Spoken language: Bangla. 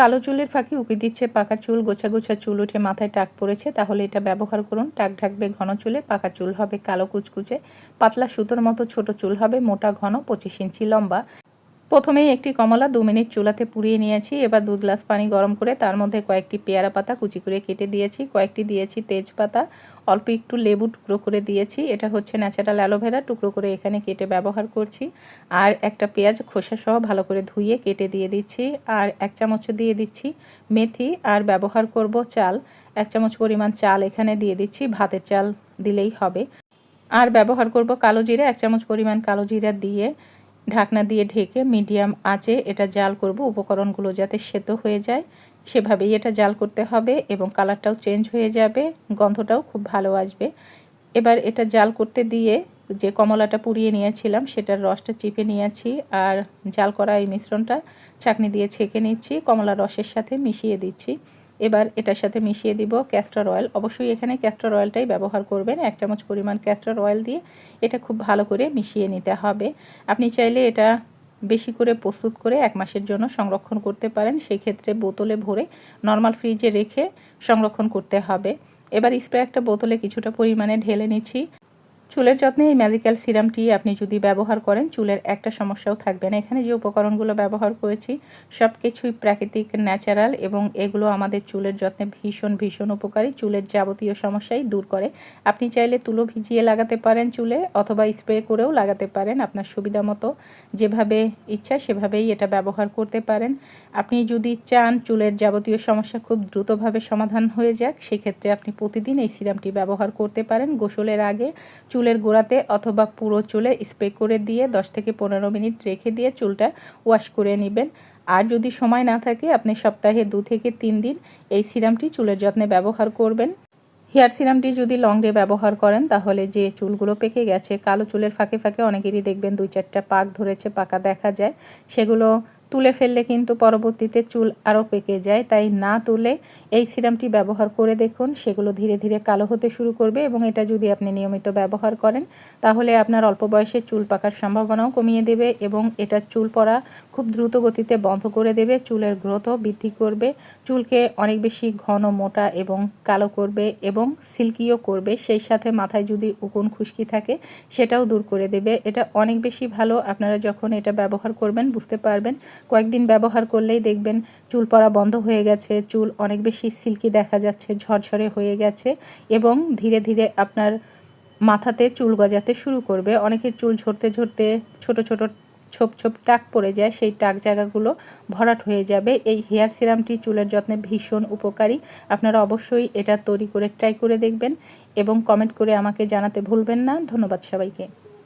কালো চুলের ফাঁকি উকি দিচ্ছে পাকা চুল, গোছা গোছা চুল উঠে মাথায় টাক পড়েছে, তাহলে এটা ব্যবহার করুন। টাক ঢাকবে ঘন চুলে, পাকা চুল হবে কালো কুচকুচে। পাতলা সুতোর মতো ছোট চুল হবে, মোটা, ঘন, পঁচিশ ইঞ্চি লম্বা। প্রথমেই একটি কমলা দু মিনিট চুলাতে পুড়িয়ে নিয়েছি। এবার দু গ্লাস পানি গরম করে তার মধ্যে কয়েকটি পেয়ারা পাতা কুচি করে কেটে দিয়েছি। কয়েকটি দিয়েছি তেজপাতা, অল্প একটু লেবু টুকরো করে দিয়েছি। এটা হচ্ছে ন্যাচারাল অ্যালোভেরা টুকরো করে এখানে কেটে ব্যবহার করছি। আর একটা পেঁয়াজ খোসা সহ ভালো করে ধুয়ে কেটে দিয়ে দিচ্ছি। আর এক চামচ দিয়ে দিচ্ছি মেথি। আর ব্যবহার করব চাল। এক চামচ পরিমাণ চাল এখানে দিয়ে দিচ্ছি। ভাতের চাল দিলেই হবে। আর ব্যবহার করব কালো জিরা। এক চামচ পরিমাণ কালো জিরা দিয়ে ঢাকনা দিয়ে ঢেকে মিডিয়াম আঁচে এটা জাল করব। উপকরণগুলো যাতে সেদ্ধ হয়ে যায়, সেভাবেই এটা জাল করতে হবে এবং কালারটাও চেঞ্জ হয়ে যাবে, গন্ধটাও খুব ভালো আসবে। এবার এটা জাল করতে দিয়ে যে কমলাটা পুড়িয়ে নিয়েছিলাম, সেটার রসটা চিপে নিয়েছি আর জাল করা এই মিশ্রণটা চাকনি দিয়ে ছেঁকে নিচ্ছি, কমলা রসের সাথে মিশিয়ে দিচ্ছি। এবার এটার সাথে মিশিয়ে দিব ক্যাস্টর অয়েল অবশ্যই এখানে ক্যাস্টর অয়েলটাই ব্যবহার করবেন। এক চামচ পরিমাণ ক্যাস্টর অয়েল দিয়ে এটা খুব ভালো করে মিশিয়ে নিতে হবে। আপনি চাইলে এটা বেশি করে প্রস্তুত করে এক মাসের জন্য সংরক্ষণ করতে পারেন। সেই ক্ষেত্রে বোতলে ভরে নর্মাল ফ্রিজে রেখে সংরক্ষণ করতে হবে। এবার স্প্রে একটা বোতলে কিছুটা পরিমাণে ঢেলে নিচ্ছি। চুলের যত্নে এই ম্যাজিক্যাল সিরামটি আপনি যদি ব্যবহার করেন, চুলের একটা সমস্যাও থাকবে না। এখানে যে উপকরণগুলো ব্যবহার করেছি সব কিছুই প্রাকৃতিক ন্যাচারাল এবং এগুলো আমাদের চুলের যত্নে ভীষণ ভীষণ উপকারী। চুলের যাবতীয় সমস্যাই দূর করে। আপনি চাইলে তুলো ভিজিয়ে লাগাতে পারেন চুলে অথবা স্প্রে করেও লাগাতে পারেন আপনার সুবিধা মতো। যেভাবে ইচ্ছা সেভাবেই এটা ব্যবহার করতে পারেন। আপনি যদি চান চুলের যাবতীয় সমস্যা খুব দ্রুতভাবে সমাধান হয়ে যাক, সেক্ষেত্রে আপনি প্রতিদিন এই সিরামটি ব্যবহার করতে পারেন। গোসলের আগে চুলের গোড়াতে অথবা পুরো চুলে স্প্রে করে দিয়ে 10 থেকে পনেরো মিনিট রেখে দিয়ে চুলটা ওয়াশ করে নেবেন। আর যদি সময় না থাকে, আপনি সপ্তাহে দু থেকে তিন দিন এই সিরামটি চুলের যত্নে ব্যবহার করবেন। হেয়ার সিরামটি যদি লং ডে ব্যবহার করেন, তাহলে যে চুলগুলো পেকে গেছে, কালো চুলের ফাঁকে ফাঁকে অনেকেরই দেখবেন দুই চারটা পাক ধরেছে, পাকা দেখা যায়। সেগুলো তুলে ফেললে কিন্তু পরবর্তীতে চুল আরও পেকে যায়। তাই না তুলে এই সিরামটি ব্যবহার করে দেখুন। সেগুলো ধীরে ধীরে কালো হতে শুরু করবে এবং এটা যদি আপনি নিয়মিত ব্যবহার করেন, তাহলে আপনার অল্প বয়সে চুল পাকার সম্ভাবনাও কমিয়ে দেবে এবং এটা চুল পড়া খুব দ্রুত গতিতে বন্ধ করে দেবে। চুলের গ্রোথও বৃদ্ধি করবে। চুলকে অনেক বেশি ঘন, মোটা এবং কালো করবে এবং সিল্কিও করবে। সেই সাথে মাথায় যদি উকুন খুশকি থাকে, সেটাও দূর করে দেবে। এটা অনেক বেশি ভালো। আপনারা যখন এটা ব্যবহার করবেন, বুঝতে পারবেন কয়েকদিন ব্যবহার করলেই দেখবেন চুল পড়া বন্ধ হয়ে গেছে, চুল অনেক বেশি সিল্কি দেখা যাচ্ছে, ঝরঝরে হয়ে গেছে এবং ধীরে ধীরে আপনার মাথাতে চুল গজাতে শুরু করবে। অনেকের চুল ঝরতে ঝরতে ছোট ছোট ছোপ ছোপ টাক পড়ে যায়, সেই টাক জায়গাগুলো ভরাট হয়ে যাবে। এই হেয়ার সিরামটি চুলের যত্নে ভীষণ উপকারী। আপনারা অবশ্যই এটা তৈরি করে ট্রাই করে দেখবেন এবং কমেন্ট করে আমাকে জানাতে ভুলবেন না। ধন্যবাদ সবাইকে।